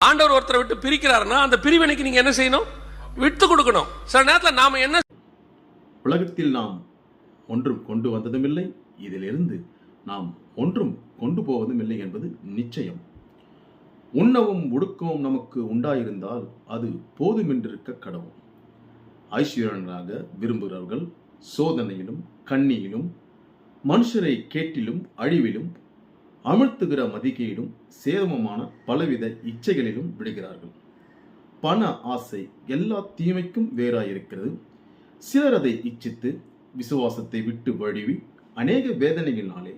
ஆண்டவர் ஒருத்தரை விட்டு பிரிக்கிறாருன்னா அந்த பிரிவினைக்கு நீங்க என்ன செய்யணும்? விட்டு கொடுக்கணும். சில நேரத்தில் நாம என்ன உலகத்தில் நாம் ஒன்றும் கொண்டு வந்ததும் இல்லை இதிலிருந்து நாம் ஒன்றும் கொண்டு போவதும் இல்லை என்பது நிச்சயம். உண்ணவும் உடுக்கவும் நமக்கு உண்டாயிருந்தால் அது போதுமென்றிருக்க கடவும் ஐஸ்வர்யனாக விரும்புகிறவர்கள் சோதனையிலும் கண்ணியிலும் மனுஷரை கேட்டிலும் அழிவிலும் அமிழ்த்துகிற மதிகையிலும் சேதமமான பலவித இச்சைகளிலும் விடுகிறார்கள். பண ஆசை எல்லா தீமைக்கும் வேறாயிருக்கிறது. சிலர் அதை இச்சித்து விசுவாசத்தை விட்டு வழுவி அநேக வேதனைகளினாலே